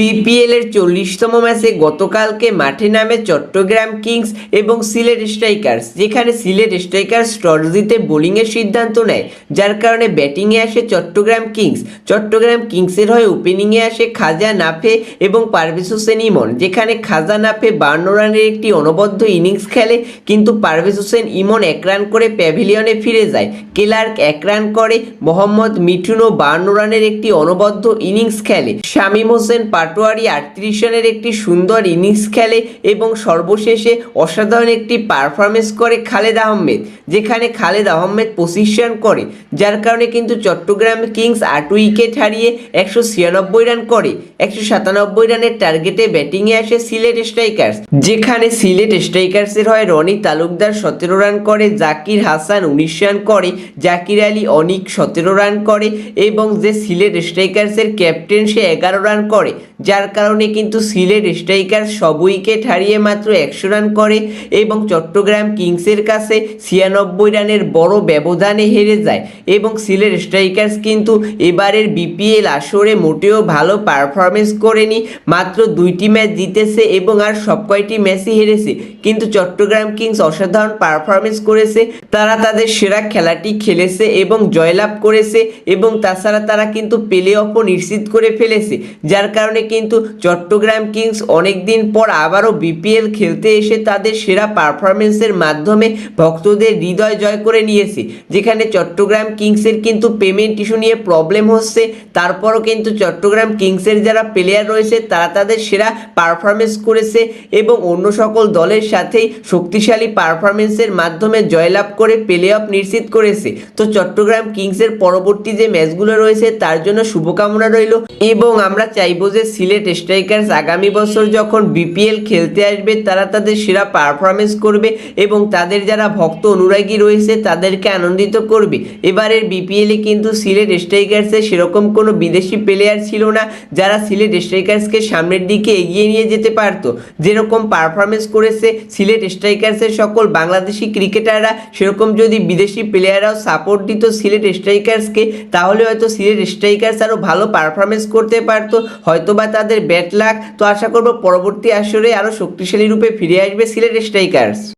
BPL এর চল্লিশতম ম্যাচে গতকালকে মাঠে নামে চট্টগ্রাম কিংস এবং সিলেট স্ট্রাইকার্স, যেখানে সিলেট স্ট্রাইকার্স টস জিতে বোলিংয়ের সিদ্ধান্ত নেয়। যার কারণে ব্যাটিংয়ে আসে চট্টগ্রাম কিংস। চট্টগ্রাম কিংসের হয়ে ওপেনিংয়ে আসে খাজা নাফে এবং পারভেজ হোসেন ইমন, যেখানে খাজা নাফে বান্ন রানের একটি অনবদ্য ইনিংস খেলে, কিন্তু পারভেজ হোসেন ইমন এক রান করে প্যাভিলিয়নে ফিরে যায়। কেলার্ক এক রান করে, মোহাম্মদ মিঠুনও বান্ন রানের একটি অনবদ্য ইনিংস খেলে। শামীম হোসেন পাটোয়ারি আটত্রিশ রানের একটি সুন্দর ইনিংস খেলে এবং সর্বশেষে অসাধারণ একটি পারফরমেন্স করে খালেদ আহমেদ, যেখানে খালেদ আহমেদ পঁচিশ রান করে, যার কারণে কিন্তু চট্টগ্রাম কিংস আট উইকেট হারিয়ে একশো ছিয়ানব্বই রান করে, একশো সাতানব্বই রানের টার্গেটে ব্যাটিংয়ে আসে সিলেট স্ট্রাইকার্স যেখানে সিলেট স্ট্রাইকার্সের হয় রনি তালুকদার সতেরো রান করে, জাকির হাসান উনিশ রান করে, জাকির আলী অনিক সতেরো রান করে এবং যে সিলেট স্ট্রাইকার্সের ক্যাপ্টেন সে এগারো রান করে যার কারণে কিন্তু সিলেট স্ট্রাইকার সব উইকেট হারিয়ে মাত্র একশো রান করে এবং চট্টগ্রাম কিংসের কাছে ছিয়ানব্বই রানের বড় ব্যবধানে হেরে যায় এবং সিলেট স্ট্রাইকার্স কিন্তু এবারের বিপিএল আসরে মোটেও ভালো পারফরমেন্স করেনি। মাত্র দুইটি ম্যাচ জিতেছে এবং আর সব কয়টি ম্যাচই হেরেছে। কিন্তু চট্টগ্রাম কিংস অসাধারণ পারফরমেন্স করেছে। তারা তাদের সেরা খেলাটি খেলেছে এবং জয়লাভ করেছে এবং তাছাড়া তারা কিন্তু প্লে অফও নিশ্চিত করে ফেলেছে। যার কারণে কিন্তু চট্টগ্রাম কিংস অনেকদিন পর আবারও বিপিএল খেলতে এসে তাদের সেরা পারফরমেন্সের মাধ্যমে ভক্তদের হৃদয় জয় করে নিয়েছে। যেখানে চট্টগ্রাম কিংসের কিন্তু পেমেন্ট ইস্যু নিয়ে প্রবলেম হচ্ছে। তারপরও কিন্তু চট্টগ্রাম কিংসের যারা প্লেয়ার রয়েছে, তারা তাদের সেরা পারফরমেন্স করেছে এবং অন্য সকল দলের সাথেই শক্তিশালী পারফরমেন্সের মাধ্যমে জয়লাভ করে প্লে অফ নিশ্চিত করেছে। তো চট্টগ্রাম কিংসের পরবর্তী যে ম্যাচগুলো রয়েছে, তার জন্য শুভকামনা রইল। এবং আমরা চাইব যে সিলেট স্ট্রাইকার্স আগামী বছর যখন বিপিএল খেলতে আসবে, তারা তাদের সেরা পারফরমেন্স করবে এবং তাদের যারা ভক্ত অনুরাগী রয়েছে, তাদেরকে আনন্দিত করবে। এবারের বিপিএলে কিন্তু সিলেট স্ট্রাইকার্সে সেরকম কোনো বিদেশি প্লেয়ার ছিল না, যারা সিলেট স্ট্রাইকার্সকে সামনের দিকে এগিয়ে নিয়ে যেতে পারতো। যেরকম পারফরমেন্স করেছে সিলেট স্ট্রাইকার্সের সকল বাংলাদেশি ক্রিকেটাররা, সেরকম যদি বিদেশি প্লেয়াররাও সাপোর্ট দিত সিলেট স্ট্রাইকার্সকে, তাহলে হয়তো সিলেট স্ট্রাইকার্স আরও ভালো পারফরমেন্স করতে পারতো। হয়তোবা তাদের ব্যাট লাক তো আশা করব পরবর্তী আসরে আরও শক্তিশালী রূপে ফিরে আসবে সিলেট স্ট্রাইকার্স